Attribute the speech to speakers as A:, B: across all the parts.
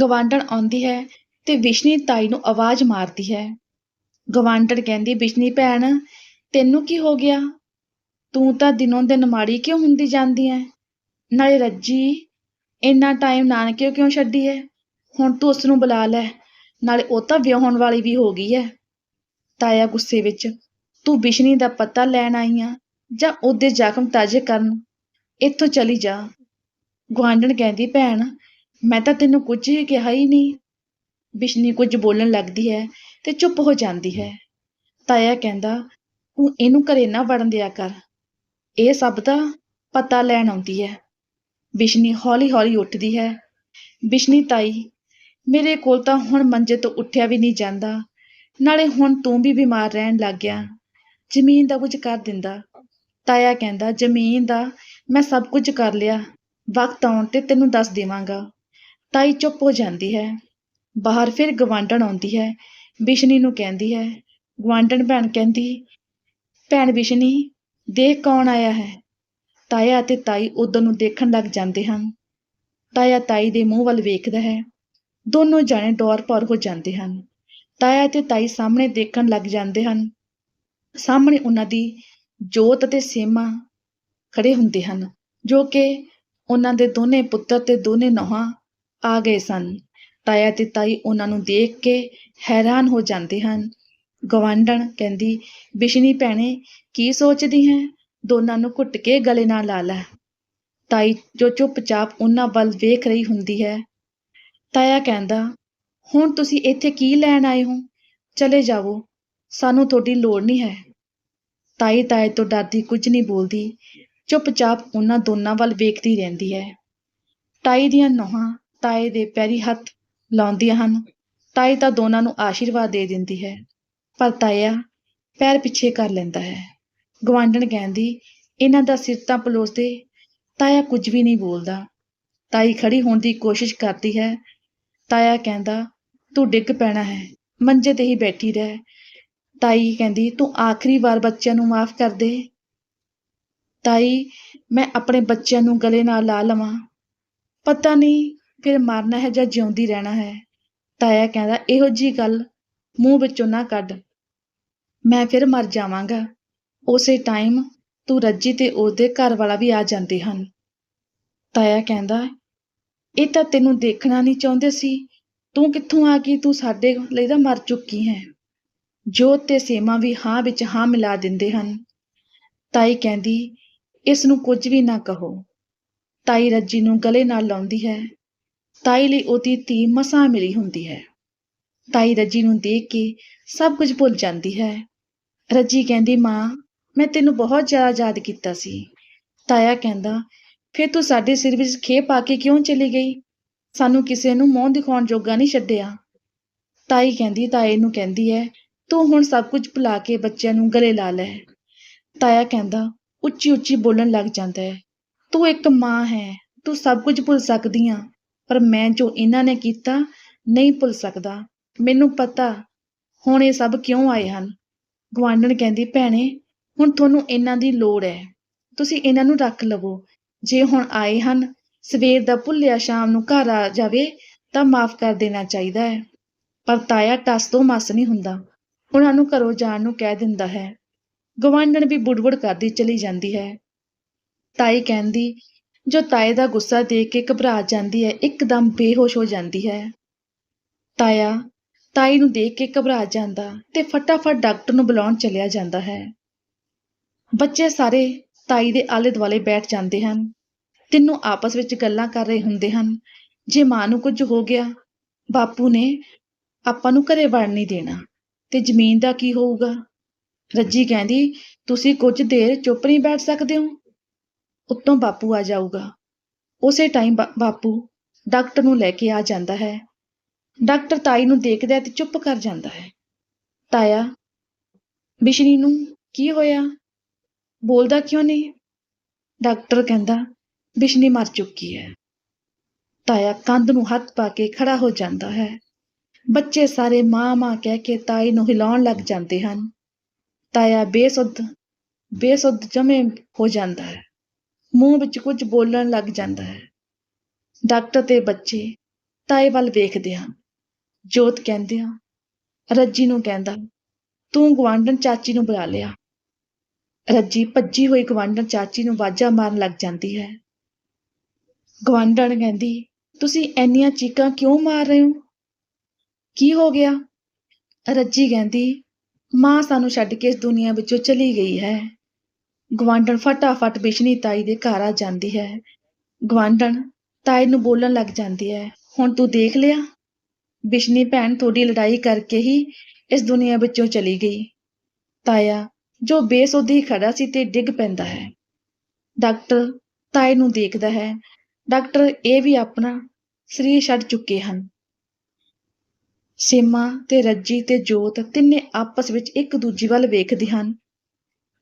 A: ਗਵਾਂਢਣ ਆਉਂਦੀ ਹੈ ਤੇ ਵਿਸ਼ਨੀ ਤਾਈ ਨੂੰ ਆਵਾਜ਼ ਮਾਰਦੀ ਹੈ। ਗਵਾਂਢਣ ਕਹਿੰਦੀ, ਵਿਸ਼ਨੀ ਭੈਣ, ਤੈਨੂੰ ਕੀ ਹੋ ਗਿਆ? ਤੂੰ ਤਾਂ ਦਿਨੋਂ ਦਿਨ ਮਾੜੀ ਕਿਉਂ ਹੁੰਦੀ ਜਾਂਦੀ ਐ? ਨਾਲੇ ਰੱਜੀ, ਇੰਨਾ ਟਾਈਮ ਨਾਨਕੇ ਕਿਉਂ ਛੱਡੀ ਐ? ਹੁਣ ਤੂੰ ਉਸ ਨੂੰ ਬੁਲਾ ਲੈ, ਨਾਲੇ ਉਹ ਤਾਂ ਵਿਆਹਣ ਵਾਲੀ ਵੀ ਹੋ ਗਈ ਐ। ਤਾਇਆ ਗੁੱਸੇ ਵਿੱਚ, ਤੂੰ ਬਿਸ਼ਨੀ ਦਾ ਪਤਾ ਲੈਣ ਆਈ ਆ, ਜਾਂ ਉਹਦੇ ਜ਼ਖਮ ਤਾਜ਼ੇ ਕਰਨ? ਇੱਥੋਂ ਚਲੀ ਜਾ। ਗੁਆਂਢਣ ਕਹਿੰਦੀ, ਭੈਣ ਮੈਂ ਤਾਂ ਤੈਨੂੰ ਕੁਝ ਹੀ ਕਿਹਾ ਹੀ ਨਹੀਂ, ਬਿਸ਼ਨੀ ਕੁਝ ਬੋਲਣ ਲੱਗਦੀ ਹੈ ਤੇ ਚੁੱਪ ਹੋ ਜਾਂਦੀ ਹੈ। ਤਾਇਆ ਕਹਿੰਦਾ, ਤੂੰ ਇਹਨੂੰ ਘਰੇ ਨਾ ਵੜਨ ਦਿਆ ਕਰ। ਇਹ ਸਭ ਦਾ ਪਤਾ ਲੈਣ ਆਉਂਦੀ ਹੈ ਬਿਸ਼ਨੀ ਹੌਲੀ ਹੌਲੀ ਉੱਠਦੀ ਹੈ। ਬਿਸ਼ਨੀ ਤਾਈ, ਮੇਰੇ ਕੋਲ ਤਾਂ ਹੁਣ ਮੰਜੇ ਤੋਂ ਉੱਠਿਆ ਵੀ ਨਹੀਂ ਜਾਂਦਾ। ਨਾਲੇ ਹੁਣ ਤੂੰ ਵੀ ਬਿਮਾਰ ਰਹਿਣ ਲੱਗ ਗਿਆ। ਜ਼ਮੀਨ ਦਾ ਕੁਝ ਕਰ ਦਿੰਦਾ ਤਾਇਆ ਕਹਿੰਦਾ, ਜ਼ਮੀਨ ਦਾ ਮੈਂ ਸਭ ਕੁਝ ਕਰ ਲਿਆ। ਵਕਤ ਆਉਣ ਤੇ ਤੈਨੂੰ ਦੱਸ ਦੇਵਾਂਗਾ। ਤਾਈ ਚੁੱਪ ਹੋ ਜਾਂਦੀ ਹੈ। ਬਾਹਰ ਫਿਰ ਗਵਾਂਢਣ ਆਉਂਦੀ ਹੈ। ਬਿਸ਼ਨੀ ਨੂੰ ਕਹਿੰਦੀ ਹੈ ਗਵਾਂਢਣ ਭੈਣ ਕਹਿੰਦੀ, ਭੈਣ ਬਿਸ਼ਨੀ, ਦੇਖ ਕੌਣ ਆਇਆ ਹੈ? ਤਾਇਆ ਅਤੇ ਤਾਈ ਉਧਰ ਨੂੰ ਦੇਖਣ ਲੱਗ ਜਾਂਦੇ ਹਨ। ਤਾਇਆ ਤਾਈ ਦੇ ਮੂੰਹ ਵੱਲ ਵੇਖਦਾ ਹੈ। ਦੋਨੋਂ ਜਾਣੇ ਡੋਰ ਪਰ ਹੋ ਜਾਂਦੇ ਹਨ। ਤਾਇਆ ਅਤੇ ਤਾਈ ਸਾਹਮਣੇ ਦੇਖਣ ਲੱਗ ਜਾਂਦੇ ਹਨ। ਸਾਹਮਣੇ ਉਹਨਾਂ ਦੀ ਜੋਤ ਅਤੇ ਸੇਮਾ ਖੜੇ ਹੁੰਦੇ ਹਨ, ਜੋ ਕਿ ਉਹਨਾਂ ਦੇ ਦੋਨੇ ਪੁੱਤਰ ਤੇ ਦੋਨੇ ਨੌਹਾਂ ਆ ਗਏ ਸਨ। ਤਾਇਆ ਤੇ ਤਾਈ ਉਹਨਾਂ ਨੂੰ ਦੇਖ ਕੇ ਹੈਰਾਨ ਹੋ ਜਾਂਦੇ ਹਨ। ਗਵਾਂਢਣ ਕਹਿੰਦੀ, ਬਿਸ਼ਨੀ ਭੈਣੇ, ਕੀ ਸੋਚਦੀ ਹੈ? ਦੋਨਾਂ ਨੂੰ ਘੁੱਟ ਕੇ ਗਲੇ ਨਾਲ ਲਾ ਲੈ। ਤਾਈ ਜੋ ਚੁੱਪਚਾਪ ਉਹਨਾਂ ਵੱਲ ਵੇਖ ਰਹੀ ਹੁੰਦੀ ਹੈ। ਤਾਇਆ ਕਹਿੰਦਾ, ਹੁਣ ਤੁਸੀਂ ਇੱਥੇ ਕੀ ਲੈਣ ਆਏ ਹੋ? ਚਲੇ ਜਾਵੋ, ਸਾਨੂੰ ਤੁਹਾਡੀ ਲੋੜ ਨਹੀਂ ਹੈ। ਤਾਈ ਤਾਏ ਤੋਂ ਡਰਦੀ ਕੁਝ ਨਹੀਂ ਬੋਲਦੀ, ਚੁੱਪਚਾਪ ਉਹਨਾਂ ਦੋਨਾਂ ਵੱਲ ਵੇਖਦੀ ਰਹਿੰਦੀ ਹੈ। ਤਾਈ ਦੀਆਂ ਨੋਹਾਂ ਤਾਏ ਦੇ ਪੈਰੀ ਹੱਥ ਲਾਉਂਦੀਆਂ ਹਨ ਤਾਈ ਤਾਂ ਦੋਨਾਂ ਨੂੰ ਆਸ਼ੀਰਵਾਦ ਦੇ ਦਿੰਦੀ ਹੈ, ਪਰ ਤਾਇਆ ਪੈਰ ਪਿੱਛੇ ਕਰ ਲੈਂਦਾ ਹੈ। ਗਵਾਂਢਣ ਕਹਿੰਦੀ, ਇਹਨਾਂ ਦਾ ਸਿਰ ਤਾਂ ਪਲੋਸਦੇ, ਤਾਇਆ ਕੁਝ ਵੀ ਨਹੀਂ ਬੋਲਦਾ। ਤਾਈ ਖੜੀ ਹੋਣ ਦੀ ਕੋਸ਼ਿਸ਼ ਕਰਦੀ ਹੈ। ਤਾਇਆ ਕਹਿੰਦਾ, ਤੂੰ ਡਿੱਗ ਪੈਣਾ ਹੈ, ਮੰਜੇ ਤੇ ਹੀ ਬੈਠੀ ਰਹਿ। ਤਾਈ ਕਹਿੰਦੀ, ਤੂੰ ਆਖਰੀ ਵਾਰ ਬੱਚਿਆਂ ਨੂੰ ਮਾਫ ਕਰ ਦੇ। ਤਾਈ, ਮੈਂ ਆਪਣੇ ਬੱਚਿਆਂ ਨੂੰ ਗਲੇ ਨਾਲ ਲਾ ਲਵਾਂ। ਪਤਾ ਨਹੀਂ ਫਿਰ ਮਰਨਾ ਹੈ ਜਾਂ ਜਿਉਂਦੀ ਰਹਿਣਾ ਹੈ? ਤਾਇਆ ਕਹਿੰਦਾ, ਇਹੋ ਜੀ ਗੱਲ ਮੂੰਹ ਵਿੱਚੋਂ ਨਾ ਕੱਢ। ਮੈਂ ਫਿਰ ਮਰ ਜਾਵਾਂਗਾ। ਉਸੇ ਟਾਈਮ ਤੂੰ ਰੱਜੀ ਤੇ ਉਹਦੇ ਘਰ ਵਾਲਾ ਵੀ ਆ ਜਾਂਦੇ ਹਨ। ਤਾਇਆ ਕਹਿੰਦਾ, ਇਹ ਤਾਂ ਤੈਨੂੰ ਦੇਖਣਾ ਨਹੀਂ ਚਾਹੁੰਦੇ ਸੀ। ਤੂੰ ਕਿੱਥੋਂ ਆ ਗਈ? ਤੂੰ ਸਾਡੇ ਲਈ ਤਾਂ ਮਰ ਚੁੱਕੀ ਹੈ। ਜੋਤ ਤੇ ਸੇਮਾ ਵੀ ਹਾਂ ਵਿੱਚ ਹਾਂ ਮਿਲਾ ਦਿੰਦੇ ਹਨ। ਤਾਈ ਕਹਿੰਦੀ, ਇਸ ਨੂੰ ਕੁਝ ਵੀ ਨਾ ਕਹੋ। ਤਾਈ ਰੱਜੀ ਨੂੰ ਗਲੇ ਨਾਲ ਲਾਉਂਦੀ ਹੈ। ਤਾਈ ਲਈ ਉਹਦੀ ਧੀ ਮਸਾਂ ਮਿਲੀ ਹੁੰਦੀ ਹੈ। ਤਾਈ ਰੱਜੀ ਨੂੰ ਦੇਖ ਕੇ ਸਭ ਕੁਝ ਭੁੱਲ ਜਾਂਦੀ ਹੈ। ਰੱਜੀ ਕਹਿੰਦੀ, ਮਾਂ, ਮੈਂ ਤੈਨੂੰ ਬਹੁਤ ਜ਼ਿਆਦਾ ਯਾਦ ਕੀਤਾ ਸੀ। ਤਾਇਆ ਕਹਿੰਦਾ, ਫਿਰ ਤੂੰ ਸਾਡੇ ਸਿਰ ਵਿੱਚ ਖੇ ਪਾ ਕੇ ਕਿਉਂ ਚਲੀ ਗਈ? ਸਾਨੂੰ ਕਿਸੇ ਨੂੰ ਮੂੰਹ ਦਿਖਾਉਣ ਜੋਗਾ ਨਹੀਂ ਛੱਡਿਆ। ਤਾਈ ਕਹਿੰਦੀ, ਤਾਏ ਨੂੰ ਕਹਿੰਦੀ ਹੈ ਤੂੰ ਹੁਣ ਸਭ ਕੁਝ ਭੁਲਾ ਕੇ ਬੱਚਿਆਂ ਨੂੰ ਗਲੇ ਲਾ ਲੈ। ਤਾਇਆ ਕਹਿੰਦਾ ਉੱਚੀ ਉੱਚੀ ਬੋਲਣ ਲੱਗ ਜਾਂਦਾ ਹੈ ਤੂੰ ਇੱਕ ਮਾਂ ਹੈ, ਤੂੰ ਸਭ ਕੁਝ ਭੁੱਲ ਸਕਦੀ ਆ। ਪਰ ਮੈਂ ਜੋ ਇਹਨਾਂ ਨੇ ਕੀਤਾ ਨਹੀਂ ਭੁੱਲ ਸਕਦਾ। ਮੈਨੂੰ ਪਤਾ ਹੁਣ ਇਹ ਸਭ ਕਿਉਂ ਆਏ ਹਨ। ਗਵਾਂਢਣ ਕਹਿੰਦੀ, ਭੈਣੇ, ਹੁਣ ਤੁਹਾਨੂੰ ਇਹਨਾਂ ਦੀ ਲੋੜ ਹੈ। ਤੁਸੀਂ ਇਹਨਾਂ ਨੂੰ ਰੱਖ ਲਵੋ। ਜੇ ਹੁਣ ਆਏ ਹਨ, ਸਵੇਰ ਦਾ ਭੁੱਲਿਆ ਸ਼ਾਮ ਨੂੰ ਘਰ ਆ ਜਾਵੇ ਤਾਂ ਮਾਫ ਕਰ ਦੇਣਾ ਚਾਹੀਦਾ ਹੈ। ਪਰ ਤਾਇਆ ਟਸ ਤੋਂ ਮਸ ਨਹੀਂ ਹੁੰਦਾ। ਉਹਨਾਂ ਨੂੰ ਘਰੋਂ ਜਾਣ ਨੂੰ ਕਹਿ ਦਿੰਦਾ ਹੈ। ਗਵਾਂਢਣ ਵੀ ਬੁੜਬੁੜ ਕਰਦੀ ਚਲੀ ਜਾਂਦੀ ਹੈ। ਤਾਈ ਕਹਿੰਦੀ ਜੋ ਤਾਏ ਦਾ ਗੁੱਸਾ ਦੇਖ ਕੇ ਘਬਰਾ ਜਾਂਦੀ ਹੈ, ਇੱਕਦਮ ਬੇਹੋਸ਼ ਹੋ ਜਾਂਦੀ ਹੈ। ਤਾਇਆ, ਤਾਈ ਨੂੰ ਦੇਖ ਕੇ ਘਬਰਾ ਜਾਂਦਾ ਤੇ ਫਟਾਫਟ ਡਾਕਟਰ ਨੂੰ ਬੁਲਾਉਣ ਚਲਿਆ ਜਾਂਦਾ ਹੈ। ਬੱਚੇ ਸਾਰੇ ਤਾਈ ਦੇ ਆਲੇ ਦੁਆਲੇ ਬੈਠ ਜਾਂਦੇ ਹਨ। ਤਿੰਨੋਂ ਆਪਸ ਵਿੱਚ ਗੱਲਾਂ ਕਰ ਰਹੇ ਹੁੰਦੇ ਹਨ। ਜੇ ਮਾਂ ਨੂੰ ਕੁਝ ਹੋ ਗਿਆ, ਬਾਪੂ ਨੇ ਆਪਾਂ ਨੂੰ ਘਰੇ ਵੜਨ ਨਹੀਂ ਦੇਣਾ। ਤੇ ਜ਼ਮੀਨ ਦਾ ਕੀ ਹੋਊਗਾ? ਰੱਜੀ ਕਹਿੰਦੀ, ਤੁਸੀਂ ਕੁਝ ਦੇਰ ਚੁੱਪ ਨਹੀਂ ਬੈਠ ਸਕਦੇ ਹੋ? ਉੱਤੋਂ ਬਾਪੂ ਆ ਜਾਊਗਾ। ਉਸੇ ਟਾਈਮ ਬਾਪੂ ਡਾਕਟਰ ਨੂੰ ਲੈ ਕੇ ਆ ਜਾਂਦਾ ਹੈ। ਡਾਕਟਰ ਤਾਈ ਨੂੰ ਦੇਖਦਾ ਤੇ ਚੁੱਪ ਕਰ ਜਾਂਦਾ ਹੈ। ਤਾਇਆ, ਬਿਸ਼ਨੀ ਨੂੰ ਕੀ ਹੋਇਆ? ਬੋਲਦਾ ਕਿਉਂ ਨਹੀਂ? ਡਾਕਟਰ ਕਹਿੰਦਾ, ਬਿਸ਼ਨੀ ਮਰ ਚੁੱਕੀ ਹੈ। ਤਾਇਆ ਕੰਧ ਨੂੰ ਹੱਥ ਪਾ ਕੇ ਖੜਾ ਹੋ ਜਾਂਦਾ ਹੈ। ਬੱਚੇ ਸਾਰੇ ਮਾਂ ਮਾਂ ਕਹਿ ਕੇ ਤਾਈ ਨੂੰ ਹਿਲਾਉਣ ਲੱਗ ਜਾਂਦੇ ਹਨ। ਤਾਇਆ ਬੇਸੁੱਧ ਬੇਸੁੱਧ ਜਮੇ ਹੋ ਜਾਂਦਾ ਹੈ। ਮੂੰਹ ਵਿੱਚ ਕੁਝ ਬੋਲਣ ਲੱਗ ਜਾਂਦਾ ਹੈ। ਡਾਕਟਰ ਤੇ ਬੱਚੇ ਤਾਏ ਵੱਲ ਵੇਖਦੇ ਹਨ। ਜੋਤ ਕਹਿੰਦੇ ਆ, ਰੱਜੀ ਨੂੰ ਕਹਿੰਦਾ, ਤੂੰ ਗਵਾਂਢਣ ਚਾਚੀ ਨੂੰ ਬੁਲਾ ਲਿਆ। ਰੱਜੀ ਭੱਜੀ ਹੋਈ ਗਵਾਂਢਣ ਚਾਚੀ ਨੂੰ ਵਾਜਾ ਮਾਰਨ ਲੱਗ ਜਾਂਦੀ ਹੈ। ਗਵਾਂਢਣ ਕਹਿੰਦੀ, ਤੁਸੀਂ ਐਨੀਆਂ ਚੀਕਾਂ ਕਿਉਂ ਮਾਰ ਰਹੇ ਹੋ? ਕੀ ਹੋ ਗਿਆ? ਰੱਜੀ ਕਹਿੰਦੀ, ਮਾਂ ਸਾਨੂੰ ਛੱਡ ਕੇ ਇਸ ਦੁਨੀਆ ਵਿੱਚੋਂ ਚਲੀ ਗਈ ਹੈ। ਗਵਾਂਢਣ ਫਟਾਫਟ ਬਿਸ਼ਨੀ ਤਾਈ ਦੇ ਘਰ ਆ ਜਾਂਦੀ ਹੈ। ਗਵਾਂਢਣ ਤਾਈ ਨੂੰ ਬੋਲਣ ਲੱਗ ਜਾਂਦੀ ਹੈ, ਹੁਣ ਤੂੰ ਦੇਖ ਲਿਆ? ਬਿਸ਼ਨੀ ਭੈਣ ਤੁਹਾਡੀ ਲੜਾਈ ਕਰਕੇ ਹੀ ਇਸ ਦੁਨੀਆ ਵਿੱਚੋਂ ਚਲੀ ਗਈ। ਤਾਇਆ, ਜੋ ਬੇਸੁੱਧੀ ਖੜਾ ਸੀ ਤੇ ਡਿੱਗ ਪੈਂਦਾ ਹੈ। ਡਾਕਟਰ ਤਾਏ ਨੂੰ ਦੇਖਦਾ ਹੈ। ਡਾਕਟਰ ਇਹ ਵੀ ਆਪਣਾ ਸਰੀਰ ਛੱਡ ਚੁੱਕੇ ਹਨ। ਸੀਮਾ ਤੇ ਰੱਜੀ ਤੇ ਜੋਤ ਤਿੰਨੇ ਆਪਸ ਵਿੱਚ ਇੱਕ ਦੂਜੀ ਵੱਲ ਵੇਖਦੇ ਹਨ।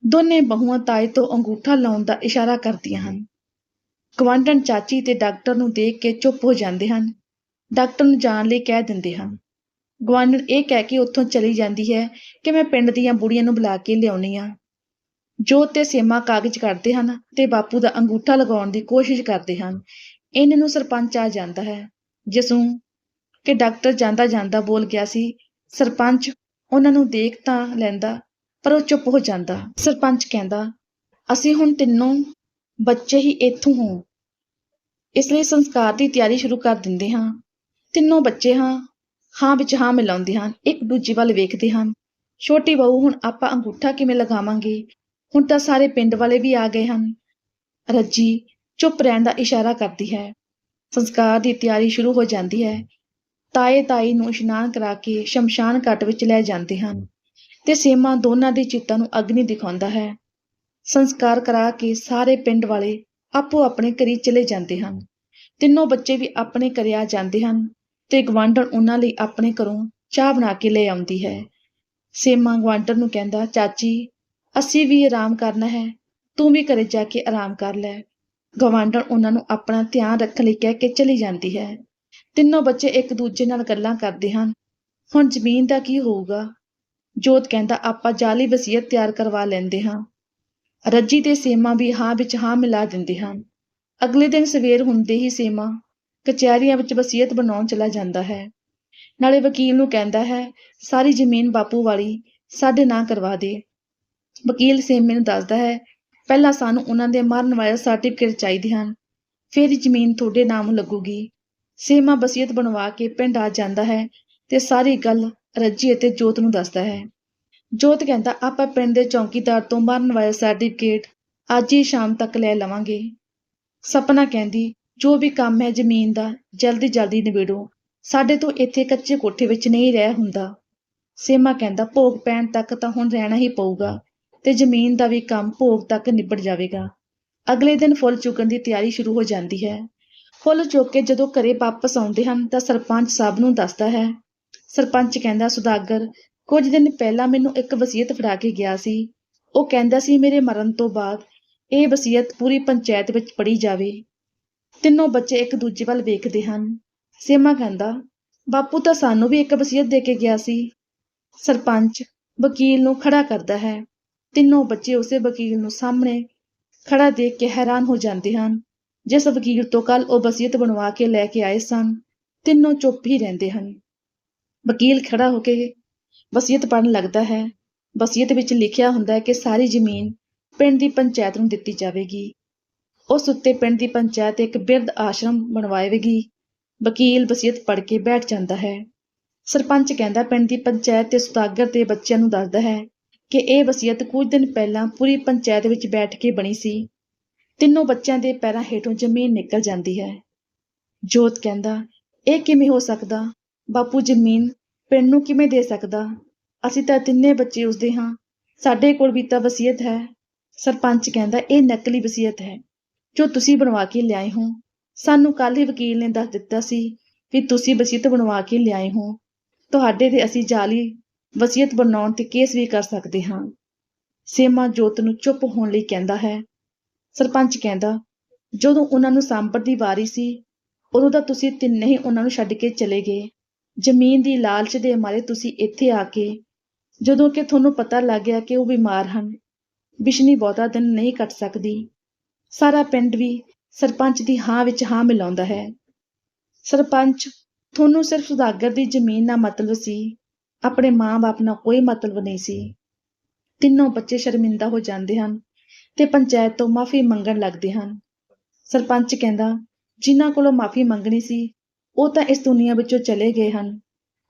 A: ਦੋਨੇ ਬਹੂਆਂ ਤਾਏ ਤੋਂ ਅੰਗੂਠਾ ਲਾਉਣ ਦਾ ਇਸ਼ਾਰਾ ਕਰਦੀਆਂ ਹਨ। ਗਵਾਂਢਣ ਚਾਚੀ ਤੇ ਡਾਕਟਰ ਨੂੰ ਦੇਖ ਕੇ ਚੁੱਪ ਹੋ ਜਾਂਦੇ ਹਨ। ਡਾਕਟਰ ਨੂੰ ਜਾਣ ਲਈ ਕਹਿ ਦਿੰਦੇ ਹਨ। ਗਵਾਂਢਣ ਇਹ ਕਹਿ ਕੇ ਉੱਥੋਂ ਚਲੀ ਜਾਂਦੀ ਹੈ ਕਿ ਮੈਂ ਪਿੰਡ ਦੀਆਂ ਬੁੜੀਆਂ ਨੂੰ ਬੁਲਾ ਕੇ ਲਿਆਉਣੀ ਆ। ਜੋਤ ਤੇ ਸੇਮਾ ਕਾਗਜ਼ ਕੱਢਦੇ ਹਨ ਤੇ ਬਾਪੂ ਦਾ ਅੰਗੂਠਾ ਲਗਾਉਣ ਦੀ ਕੋਸ਼ਿਸ਼ ਕਰਦੇ ਹਨ। ਇਹਨਾਂ ਨੂੰ ਸਰਪੰਚ ਆ ਜਾਂਦਾ ਹੈ। ਜਿਸ ਨੂੰ ਕਿ ਡਾਕਟਰ ਜਾਂਦਾ ਜਾਂਦਾ ਬੋਲ ਗਿਆ ਸੀ, ਸਰਪੰਚ, ਉਹਨਾਂ ਨੂੰ ਦੇਖ ਤਾਂ ਲੈਂਦਾ ਪਰ ਉਹ ਚੁੱਪ ਹੋ ਜਾਂਦਾ। ਸਰਪੰਚ ਕਹਿੰਦਾ, ਅਸੀਂ ਹੁਣ ਤਿੰਨੋਂ ਬੱਚੇ ਹੀ ਇੱਥੋਂ ਹੋ। ਇਸ ਲਈ ਸੰਸਕਾਰ ਦੀ ਤਿਆਰੀ ਸ਼ੁਰੂ ਕਰ ਦਿੰਦੇ ਹਾਂ। ਤਿੰਨੋਂ ਬੱਚੇ ਹਾਂ ਹਾਂ ਵਿੱਚ ਹਾਂ ਮਿਲਾਉਂਦੇ ਹਨ ਇੱਕ ਦੂਜੇ ਵੱਲ ਵੇਖਦੇ ਹਨ ਛੋਟੀ ਬਹੂ, ਹੁਣ ਆਪਾਂ ਅੰਗੂਠਾ ਕਿਵੇਂ ਲਗਾਵਾਂਗੇ? ਹੁਣ ਤਾਂ ਸਾਰੇ ਪਿੰਡ ਵਾਲੇ ਵੀ ਆ ਗਏ ਹਨ। ਰੱਜੀ ਚੁੱਪ ਰਹਿਣ ਦਾ ਇਸ਼ਾਰਾ ਕਰਦੀ ਹੈ। ਸੰਸਕਾਰ ਦੀ ਤਿਆਰੀ ਸ਼ੁਰੂ ਹੋ ਜਾਂਦੀ ਹੈ। ਤਾਏ ਤਾਈ ਨੂੰ ਇਸ਼ਨਾਨ ਕਰਾ ਕੇ ਸ਼ਮਸ਼ਾਨ ਘਾਟ ਵਿੱਚ ਲੈ ਜਾਂਦੇ ਹਨ। ਤੇ ਸੇਮਾ ਦੋਨਾਂ ਦੀ ਚਿੱਤਾਂ ਨੂੰ ਅਗਨੀ ਦਿਖਾਉਂਦਾ ਹੈ। ਸੰਸਕਾਰ ਕਰਾ ਕੇ ਸਾਰੇ ਪਿੰਡ ਵਾਲੇ ਆਪੋ ਆਪਣੇ ਘਰੀ ਚਲੇ ਜਾਂਦੇ ਹਨ। ਤਿੰਨੋਂ ਬੱਚੇ ਵੀ ਆਪਣੇ ਘਰੇ ਆ ਜਾਂਦੇ ਹਨ ਤੇ ਗਵਾਂਢਣ ਉਹਨਾਂ ਲਈ ਆਪਣੇ ਘਰੋਂ ਚਾਹ ਬਣਾ ਕੇ ਲੈ ਆਉਂਦੀ ਹੈ। ਸੇਮਾ ਗਵਾਂਢਣ ਨੂੰ ਕਹਿੰਦਾ, ਚਾਚੀ, ਅਸੀਂ ਵੀ ਆਰਾਮ ਕਰਨਾ ਹੈ। ਤੂੰ ਵੀ ਘਰੇ ਜਾ ਕੇ ਆਰਾਮ ਕਰ ਲੈ। ਗਵਾਂਢਣ ਉਹਨਾਂ ਨੂੰ ਆਪਣਾ ਧਿਆਨ ਰੱਖਣ ਲਈ ਕਹਿ ਕੇ ਚਲੀ ਜਾਂਦੀ ਹੈ। ਤਿੰਨੋਂ ਬੱਚੇ ਇੱਕ ਦੂਜੇ ਨਾਲ ਗੱਲਾਂ ਕਰਦੇ ਹਨ। ਹੁਣ ਜ਼ਮੀਨ ਦਾ ਕੀ ਹੋਊਗਾ? ਜੋਤ ਕਹਿੰਦਾ, ਆਪਾਂ ਜਾਲੀ ਵਸੀਅਤ ਤਿਆਰ ਕਰਵਾ ਲੈਂਦੇ ਹਾਂ। ਰੱਜੀ ਤੇ ਸੇਮਾ ਵੀ ਹਾਂ ਵਿੱਚ ਹਾਂ ਮਿਲਾ ਦਿੰਦੇ ਹਨ ਅਗਲੇ ਦਿਨ ਸਵੇਰ ਹੁੰਦੇ ਹੀ ਸੇਮਾ ਕਚਹਿਰੀਆਂ ਵਿੱਚ ਵਸੀਅਤ ਬਣਾਉਣ ਚਲਾ ਜਾਂਦਾ ਹੈ। ਨਾਲੇ ਵਕੀਲ ਨੂੰ ਕਹਿੰਦਾ ਹੈ, ਸਾਰੀ ਜ਼ਮੀਨ ਬਾਪੂ ਵਾਲੀ ਸਾਡੇ ਨਾਂ ਕਰਵਾ ਦੇ। ਵਕੀਲ ਸੇਮੇ ਨੂੰ ਦੱਸਦਾ ਹੈ, ਪਹਿਲਾਂ ਸਾਨੂੰ ਉਹਨਾਂ ਦੇ ਮਰਨ ਵਾਲੇ ਸਰਟੀਫਿਕੇਟ ਚਾਹੀਦੇ ਹਨ। ਫਿਰ ਜ਼ਮੀਨ ਤੁਹਾਡੇ ਨਾਮ ਲੱਗੂਗੀ। ਸੇਮਾ ਵਸੀਅਤ ਬਣਵਾ ਕੇ ਪਿੰਡ ਆ ਜਾਂਦਾ ਹੈ ਤੇ ਸਾਰੀ ਗੱਲ ਰੱਜੀ ਅਤੇ ਜੋਤ ਨੂੰ ਦੱਸਦਾ ਹੈ। ਜੋਤ ਕਹਿੰਦਾ, ਆਪਾਂ ਪਿੰਡ ਦੇ ਚੌਕੀਦਾਰ ਤੋਂ ਮਰਨ ਵਾਲਾ ਸਰਟੀਫਿਕੇਟ ਅੱਜ ਹੀ ਸ਼ਾਮ ਤੱਕ ਲੈ ਲਵਾਂਗੇ। ਸਪਨਾ ਕਹਿੰਦੀ, ਜੋ ਵੀ ਕੰਮ ਹੈ ਜ਼ਮੀਨ ਦਾ, ਜਲਦੀ ਜਲਦੀ ਨਿਬੇੜੋ। ਸਾਡੇ ਤੋਂ ਇੱਥੇ ਕੱਚੇ ਕੋਠੇ ਵਿੱਚ ਨਹੀਂ ਰਹਿ ਹੁੰਦਾ। ਸੇਮਾ ਕਹਿੰਦਾ, ਭੋਗ ਪੈਣ ਤੱਕ ਤਾਂ ਹੁਣ ਰਹਿਣਾ ਹੀ ਪਊਗਾ ਤੇ ਜ਼ਮੀਨ ਦਾ ਵੀ ਕੰਮ ਭੋਗ ਤੱਕ ਨਿਬੜ ਜਾਵੇਗਾ। ਅਗਲੇ ਦਿਨ ਫੁੱਲ ਚੁੱਕਣ ਦੀ ਤਿਆਰੀ ਸ਼ੁਰੂ ਹੋ ਜਾਂਦੀ ਹੈ। ਫੁੱਲ ਚੁੱਕ ਕੇ ਜਦੋਂ ਘਰੇ ਵਾਪਸ ਆਉਂਦੇ ਹਨ ਤਾਂ ਸਰਪੰਚ ਸਭ ਨੂੰ ਦੱਸਦਾ ਹੈ ਸਰਪੰਚ ਕਹਿੰਦਾ, ਸੁਦਾਗਰ, ਕੁਝ ਦਿਨ ਪਹਿਲਾਂ ਮੈਨੂੰ ਇੱਕ ਵਸੀਅਤ ਫੜਾ ਕੇ ਗਿਆ ਸੀ। ਉਹ ਕਹਿੰਦਾ ਸੀ, ਮੇਰੇ ਮਰਨ ਤੋਂ ਬਾਅਦ ਇਹ ਵਸੀਅਤ ਪੂਰੀ ਪੰਚਾਇਤ ਵਿੱਚ ਪੜੀ ਜਾਵੇ। ਤਿੰਨੋਂ ਬੱਚੇ ਇੱਕ ਦੂਜੇ ਵੱਲ ਵੇਖਦੇ ਹਨ। ਸੇਮਾ ਕਹਿੰਦਾ, ਬਾਪੂ ਤਾਂ ਸਾਨੂੰ ਵੀ ਇੱਕ ਵਸੀਅਤ ਦੇ ਕੇ ਗਿਆ ਸੀ। ਸਰਪੰਚ ਵਕੀਲ ਨੂੰ ਖੜਾ ਕਰਦਾ ਹੈ। ਤਿੰਨੋਂ ਬੱਚੇ ਉਸੇ ਵਕੀਲ ਨੂੰ ਸਾਹਮਣੇ ਖੜਾ ਦੇਖ ਕੇ ਹੈਰਾਨ ਹੋ ਜਾਂਦੇ ਹਨ। ਜਿਸ ਵਕੀਲ ਤੋਂ ਕੱਲ ਉਹ ਵਸੀਅਤ ਬਣਵਾ ਕੇ ਲੈ ਕੇ ਆਏ ਸਨ, ਤਿੰਨੋਂ ਚੁੱਪ ਹੀ ਰਹਿੰਦੇ ਹਨ। ਵਕੀਲ ਖੜਾ ਹੋ ਕੇ ਵਸੀਅਤ ਪੜਨ ਲੱਗਦਾ ਹੈ। ਵਸੀਅਤ ਵਿੱਚ ਲਿਖਿਆ ਹੁੰਦਾ ਹੈ ਕਿ ਸਾਰੀ ਜ਼ਮੀਨ ਪਿੰਡ ਦੀ ਪੰਚਾਇਤ ਨੂੰ ਦਿੱਤੀ ਜਾਵੇਗੀ। ਉਸ ਉੱਤੇ ਪਿੰਡ ਦੀ ਪੰਚਾਇਤ ਇੱਕ ਬਿਰਧ ਆਸ਼ਰਮ ਬਣਵਾਏਗੀ। ਵਕੀਲ ਵਸੀਅਤ ਪੜ੍ਹ ਕੇ ਬੈਠ ਜਾਂਦਾ ਹੈ। ਸਰਪੰਚ ਕਹਿੰਦਾ, ਪਿੰਡ ਦੀ ਪੰਚਾਇਤ ਤੇ ਸੁਦਾਗਰ ਦੇ ਬੱਚਿਆਂ ਨੂੰ ਦੱਸਦਾ ਹੈ ਕਿ ਇਹ ਵਸੀਅਤ ਕੁਝ ਦਿਨ ਪਹਿਲਾਂ ਪੂਰੀ ਪੰਚਾਇਤ ਵਿੱਚ ਬੈਠ ਕੇ ਬਣੀ ਸੀ। ਤਿੰਨੋਂ ਬੱਚਿਆਂ ਦੇ ਪੈਰਾਂ ਹੇਠੋਂ ਜ਼ਮੀਨ ਨਿਕਲ ਜਾਂਦੀ ਹੈ। ਜੋਤ ਕਹਿੰਦਾ, ਇਹ ਕਿਵੇਂ ਹੋ ਸਕਦਾ? ਬਾਪੂ ਜ਼ਮੀਨ ਪਿੰਡ ਨੂੰ ਕਿਵੇਂ ਦੇ ਸਕਦਾ? ਅਸੀਂ ਤਾਂ ਤਿੰਨੇ ਬੱਚੇ ਉਸਦੇ ਹਾਂ। ਸਾਡੇ ਕੋਲ ਵੀ ਤਾਂ ਵਸੀਅਤ ਹੈ। ਸਰਪੰਚ ਕਹਿੰਦਾ, ਇਹ ਨਕਲੀ ਵਸੀਅਤ ਹੈ, ਜੋ ਤੁਸੀਂ ਬਣਵਾ ਕੇ ਲਿਆਏ ਹੋ। ਸਾਨੂੰ ਕੱਲ ਹੀ ਵਕੀਲ ਨੇ ਦੱਸ ਦਿੱਤਾ ਸੀ ਵੀ ਤੁਸੀਂ ਵਸੀਅਤ ਬਣਵਾ ਕੇ ਲਿਆਏ ਹੋ। ਤੁਹਾਡੇ ਤੇ ਅਸੀਂ ਜਾਲੀ ਵਸੀਅਤ ਬਣਾਉਣ ਤੇ ਕੇਸ ਵੀ ਕਰ ਸਕਦੇ ਹਾਂ। ਸੇਮਾ ਜੋਤ ਨੂੰ ਚੁੱਪ ਹੋਣ ਲਈ ਕਹਿੰਦਾ ਹੈ। ਸਰਪੰਚ ਕਹਿੰਦਾ, ਜਦੋਂ ਉਹਨਾਂ ਨੂੰ ਸਾਂਭਣ ਦੀ ਵਾਰੀ ਸੀ, ਉਦੋਂ ਤਾਂ ਤੁਸੀਂ ਤਿੰਨੇ ਹੀ ਉਹਨਾਂ ਨੂੰ ਛੱਡ ਕੇ ਚਲੇ ਗਏ। ਜ਼ਮੀਨ ਦੀ ਲਾਲਚ ਦੇ ਮਾਰੇ ਤੁਸੀਂ ਇੱਥੇ ਆ ਕੇ, ਜਦੋਂ ਕਿ ਤੁਹਾਨੂੰ ਪਤਾ ਲੱਗ ਗਿਆ ਕਿ ਉਹ ਬਿਮਾਰ ਹਨ। ਬਿਸ਼ਨੀ ਬਹੁਤਾ ਦਿਨ ਨਹੀਂ ਕੱਟ ਸਕਦੀ। ਸਾਰਾ ਪਿੰਡ ਵੀ ਸਰਪੰਚ ਦੀ ਹਾਂ ਵਿੱਚ ਹਾਂ ਮਿਲਾਉਂਦਾ ਹੈ। ਸਰਪੰਚ, ਤੁਹਾਨੂੰ ਸਿਰਫ ਸੁਦਾਗਰ ਦੀ ਜ਼ਮੀਨ ਨਾਲ ਮਤਲਬ ਸੀ। ਆਪਣੇ ਮਾਂ-ਬਾਪ ਨਾਲ ਕੋਈ ਮਤਲਬ ਨਹੀਂ ਸੀ। ਤਿੰਨੋਂ ਬੱਚੇ ਸ਼ਰਮਿੰਦਾ ਹੋ ਜਾਂਦੇ ਹਨ ਤੇ ਪੰਚਾਇਤ ਤੋਂ ਮਾਫੀ ਮੰਗਣ ਲੱਗਦੇ ਹਨ। ਸਰਪੰਚ ਕਹਿੰਦਾ, ਜਿਨ੍ਹਾਂ ਕੋਲੋਂ ਮਾਫੀ ਮੰਗਣੀ ਸੀ ਉਹ ਤਾਂ ਇਸ ਦੁਨੀਆ ਵਿੱਚੋਂ ਚਲੇ ਗਏ ਹਨ।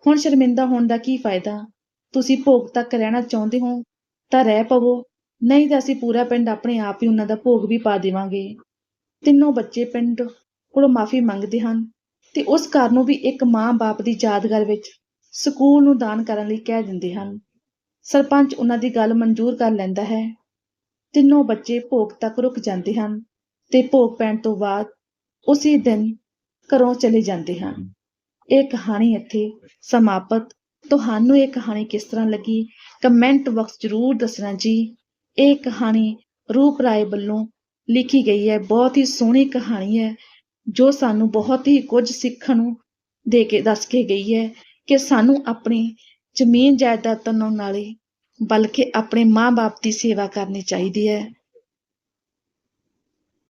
A: ਹੁਣ ਸ਼ਰਮਿੰਦਾ ਹੋਣ ਦਾ ਕੀ ਫਾਇਦਾ? ਤੁਸੀਂ ਭੋਗ ਤੱਕ ਰਹਿਣਾ ਚਾਹੁੰਦੇ ਹੋ, ਤਾਂ ਰਹਿ ਪਵੋ। ਨਹੀਂ ਤਾਂ ਅਸੀਂ ਪੂਰਾ ਪਿੰਡ ਆਪਣੇ ਆਪ ਹੀ ਉਹਨਾਂ ਦਾ ਭੋਗ ਵੀ ਪਾ ਦੇਵਾਂਗੇ। ਤਿੰਨੋਂ ਬੱਚੇ ਪਿੰਡ ਕੋਲੋਂ ਮਾਫੀ ਮੰਗਦੇ ਹਨ ਤੇ ਉਸ ਘਰ ਨੂੰ ਵੀ ਇੱਕ ਮਾਂ-ਬਾਪ ਦੀ ਯਾਦਗਾਰ ਵਿੱਚ ਸਕੂਲ ਨੂੰ ਦਾਨ ਕਰਨ ਲਈ ਕਹਿ ਦਿੰਦੇ ਹਨ। ਸਰਪੰਚ ਉਹਨਾਂ ਦੀ ਗੱਲ ਮਨਜ਼ੂਰ ਕਰ ਲੈਂਦਾ ਹੈ। ਤਿੰਨੋਂ ਬੱਚੇ ਭੋਗ ਤੱਕ ਰੁਕ ਜਾਂਦੇ ਹਨ ਤੇ ਭੋਗ ਪੈਣ ਤੋਂ ਬਾਅਦ ਉਸੇ ਦਿਨ ਘਰੋਂ ਚਲੇ ਜਾਂਦੇ ਹਨ ਇਹ ਕਹਾਣੀ ਇੱਥੇ ਸਮਾਪਤ। ਤੁਹਾਨੂੰ ਇਹ ਕਹਾਣੀ ਕਿਸ ਤਰ੍ਹਾਂ ਲੱਗੀ? ਕਮੈਂਟ ਬਾਕਸ ਜ਼ਰੂਰ ਦੱਸਣਾ ਜੀ। ਇਹ ਕਹਾਣੀ ਰੂਪ ਰਾਏ ਵੱਲੋਂ ਲਿਖੀ ਗਈ ਹੈ। ਬਹੁਤ ਹੀ ਸੋਹਣੀ ਕਹਾਣੀ ਹੈ, ਜੋ ਸਾਨੂੰ ਬਹੁਤ ਹੀ ਕੁਝ ਸਿੱਖਣ ਨੂੰ ਦੇ ਕੇ ਦੱਸ ਕੇ ਗਈ ਹੈ ਕਿ ਸਾਨੂੰ ਆਪਣੀ ਜ਼ਮੀਨ ਜਾਇਦਾਦ ਨਾਲ ਨਾਲੇ ਬਲਕਿ ਆਪਣੇ ਮਾਂ-ਬਾਪ ਦੀ ਸੇਵਾ ਕਰਨੀ ਚਾਹੀਦੀ ਹੈ।